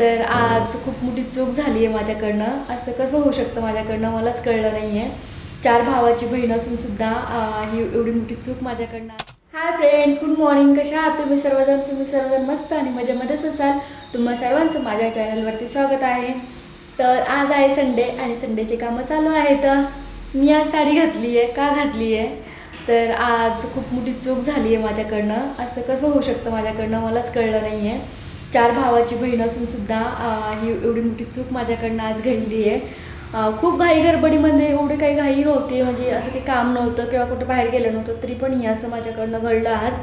तर आज खूप मोठी चूक झाली आहे माझ्याकडनं. असं कसं होऊ शकतं माझ्याकडनं? मलाच कळलं नाही आहे चार भावाची बहीण असून सुद्धा ही एवढी मोठी चूक माझ्याकडनं हाय फ्रेंड्स गुड मॉर्निंग कशा आहात तुम्ही? सर्वजण तुम्ही सर्वजण मस्त आणि मजेमध्येच असाल? तुम्हा सर्वांचं माझ्या चॅनलवरती स्वागत आहे. तर आज आहे संडे आणि संडेचे कामं चालू आहेत. मी आज साडी घातली आहे का घातली आहे तर आज खूप मोठी चूक झाली आहे माझ्याकडनं. असं कसं होऊ शकतं माझ्याकडनं? मलाच कळलं नाही आहे चार भावाची बहीण असून सुद्धा ही एवढी मोठी चूक माझ्याकडनं आज घडली आहे. खूप घाई गडबडीमध्ये एवढी काही घाई नव्हती म्हणजे असं काही काम नव्हतं किंवा कुठं बाहेर गेलं नव्हतं तरी पण हे असं माझ्याकडनं घडलं आज.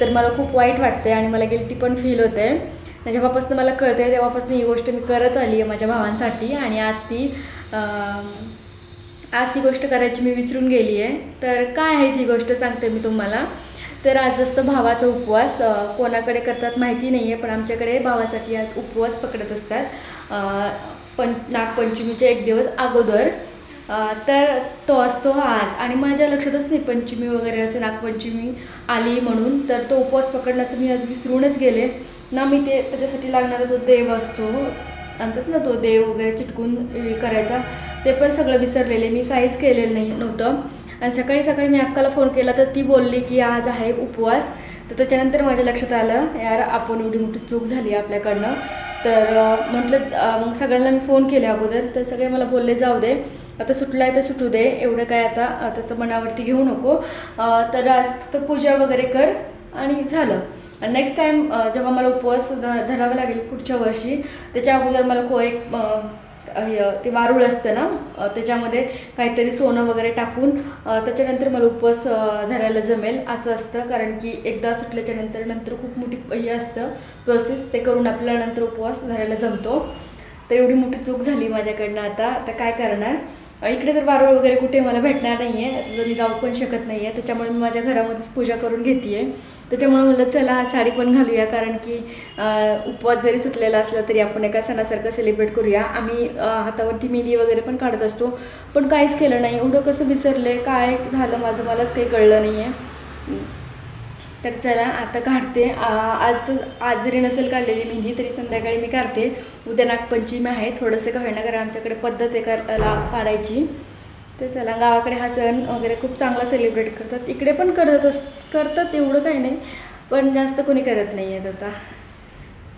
तर मला खूप वाईट वाटते आणि मला गिल्टी पण फील होते जेव्हापासून मला कळते तेव्हापासून ही गोष्ट मी करत आली आहे माझ्या भावांसाठी आणि आज ती आज ती गोष्ट करायची मी विसरून गेली आहे. तर काय आहे ती गोष्ट सांगते मी तुम्हाला. तर आज जसं भावाचा उपवास कोणाकडे करतात माहिती नाही आहे पण आमच्याकडे भावासाठी आज उपवास पकडत असतात. पण नागपंचमीच्या एक दिवस अगोदर. तर तो असतो आज. आणि माझ्या लक्षातच नाही पंचमी वगैरे असं नागपंचमी आली म्हणून. तर तो उपवास पकडण्याचं मी आज विसरूनच गेले. ना मी ते त्याच्यासाठी लागणारा जो देव असतो म्हणतात ना तो देव वगैरे चिटकून करायचा ते पण सगळं विसरलेले. मी काहीच केलेलं नाही नव्हतं. आणि सकाळी सकाळी मी अक्काला फोन केला तर ती बोलली की आज आहे उपवास. तर त्याच्यानंतर माझ्या लक्षात आलं यार आपण एवढी मोठी चूक झाली आपल्याकडनं. तर म्हटलं मग सगळ्यांना मी फोन केले अगोदर. तर सगळे मला बोलले जाऊ दे आता सुटला आहे तर सुटू दे एवढं काय आता त्याचं मनावरती घेऊ नको. तर आज तर पूजा वगैरे कर. आणि झालं. आणि नेक्स्ट टाईम जेव्हा मला उपवास ध धरावा लागेल पुढच्या वर्षी त्याच्या अगोदर मला को एक ते वारूळ असतं ना? त्याच्यामध्ये काहीतरी सोनं वगैरे टाकून त्याच्यानंतर मला उपवास धरायला जमेल असं असतं. कारण की एकदा सुटल्याच्या नंतर नंतर खूप मोठी हे असतं प्रोसेस ते करून आपल्याला नंतर उपवास धरायला जमतो. तर एवढी मोठी चूक झाली माझ्याकडनं आता. आता काय करणार? इकडे तर वारूळ वगैरे कुठे मला भेटणार नाही आहे आता तर मी जाऊ पण शकत नाही आहे त्याच्यामुळे मी माझ्या घरामध्येच पूजा करून घेते आहे त्याच्यामुळे म्हणलं चला साडी पण घालूया. कारण की उपवास जरी सुटलेला असला तरी आपण एका सणासारखं सेलिब्रेट करूया. आम्ही हातावरती मेहंदी वगैरे पण काढत असतो. पण काहीच केलं नाही. एवढं कसं विसरले? काय झालं? माझं मलाच काही कळलं नाही आहे तर चला आता काढते. आज आज जरी नसेल काढलेली मेहंदी तरी संध्याकाळी मी काढते. उद्या नागपंचमी आहे. थोडंसं का होईना कारण आमच्याकडे पद्धत आहे करायला काढायची. तर चला गावाकडे हा सण वगैरे खूप चांगला सेलिब्रेट करतात. इकडे पण करत अस करतात एवढं काही नाही. पण जास्त कोणी करत नाही आहेत आता.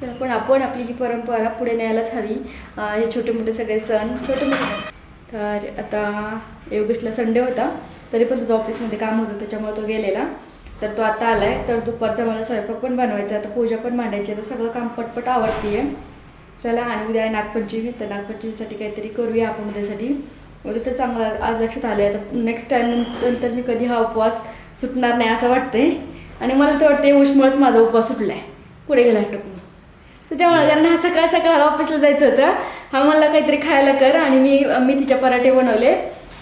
तर पण आपण आपली ही परंपरा पुढे न्यायलाच हवी. हे छोटे मोठे सगळे सण. छोटे मोठे. तर आता योगेशला संडे होता. तरी पण तुझं ऑफिसमध्ये काम होतं त्याच्यामुळे तो गेलेला. तर तो आता आला आहे तर दुपारचा मला स्वयंपाक पण बनवायचा आहे. आता पूजा पण मांडायची आहे. तर सगळं काम पटपट आवडती आहे चला आणि उद्या आहे नागपंचमी. तर नागपंचमीसाठी काहीतरी करूया आपण उद्यासाठी. उद्या तर चांगला आज लक्षात आले आता नेक्स्ट टाईम नंतर मी कधी हा उपवास सुटणार नाही असं वाटतंय. आणि मला तर वाटते उष्मळच माझा उपवास सुटला आहे पुढे गेला टकून त्याच्यामुळे कारण हा सकाळ सकाळ ऑफिसला जायचं होतं. हा मला काहीतरी खायला कर. आणि मी मी तिच्या पराठे बनवले.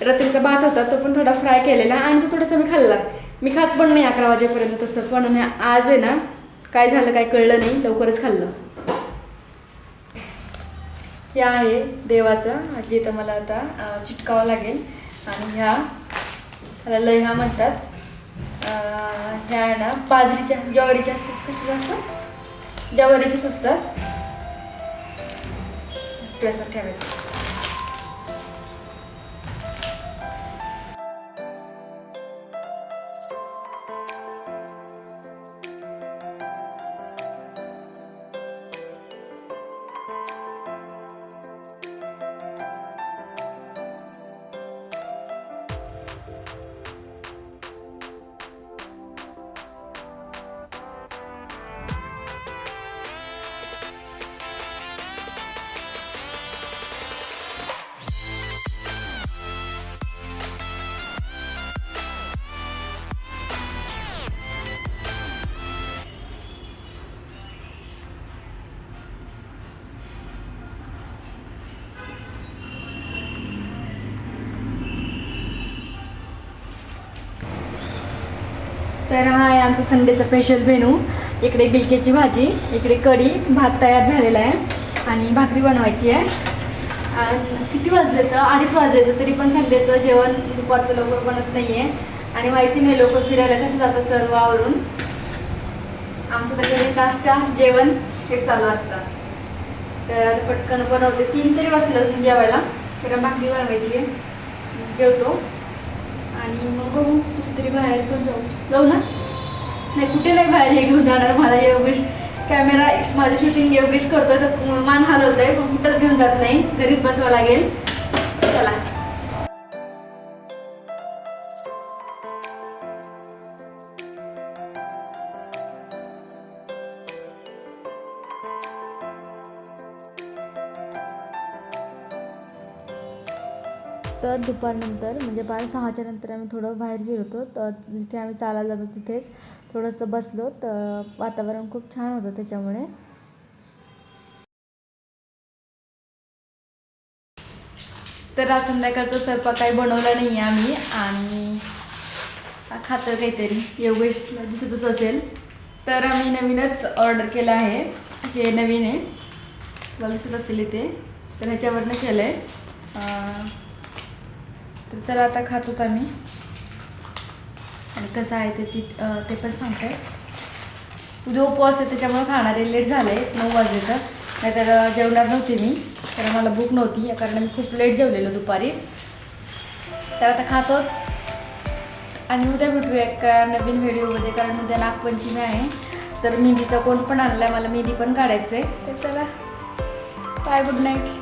रात्रीचा भात होता. तो पण थोडा फ्राय केलेला. आणि तो थोडासा मी खाल्ला. मी खात पण नाही अकरा वाजेपर्यंत तसं पण आणि आज आहे ना काय झालं काय कळलं नाही लवकरच खाल्लं. हे आहे देवाचं जे तर मला आता चिटकावं लागेल. आणि ह्या ह्याला लह्या म्हणतात. ह्या आहे ना बाजरीच्या ज्वारीच्या असतात कशा असतात? ज्वारीचेच असतात. प्रसाद ठेवायचं. तर हा आहे आमचा संडेचा स्पेशल मेनू इकडे गिलक्याची भाजी इकडे कढी भात तयार झालेला आहे आणि भाकरी बनवायची आहे. आणि किती वाजले तर? अडीच वाजले तर तरी पण संडेचं जेवण दुपारचं लवकर बनत नाही आहे आणि माहिती नाही लोक फिरायला कसं जातं सर्व आवरून. आमचं तर नाश्ता जेवण हे चालू असतं. तर पटकन बनवते. तीन तरी वाजले अजून जेवायला. तर भाकरी बनवायची आहे. जेवतो. आणि मग बघू. कुठेतरी बाहेर पण जाऊ. जाऊ ना? नाही कुठे नाही बाहेर हे घेऊन जाणार मला योगेश. कॅमेरा माझं शूटिंग योगेश करतोय तर मान हलवतोय पण कुठंच घेऊन जात नाही. घरीच बसावं लागेल. चला. तर दुपारनंतर म्हणजे पाच सहाच्या नंतर आम्ही थोडं बाहेर गेलो होतो. तर जिथे आम्ही चालायला जातो तिथेच थोडंसं बसलो. तर वातावरण खूप छान होतं त्याच्यामुळे. तर आज संध्याकाळचा स्वयंपाक काही बनवला नाही आहे आम्ही. आणि खातं काहीतरी. योगेशला दिसतच असेल तर आम्ही नवीनच ऑर्डर केलं आहे. हे नवीन आहे. मला दिसत असेल इथे. तर ह्याच्यावरनं केलं आहे तर चला आता खात होतो आम्ही. आणि कसं आहे त्याची ते पण सांगते. उद्या उपवास आहे त्याच्यामुळे खाणारे लेट झाले नऊ वाजले तर नाहीतर जेवणार नव्हते मी कारण मला भूक नव्हती कारण मी खूप लेट जेवलेलो दुपारीच तर आता खातोच आणि उद्या भेटूया एका नवीन व्हिडिओमध्ये कारण उद्या नागपंचमी आहे. तर मेहंदीचा कोण पण आणला आहे मला मेहंदी पण काढायचं आहे तर चला. Bye good night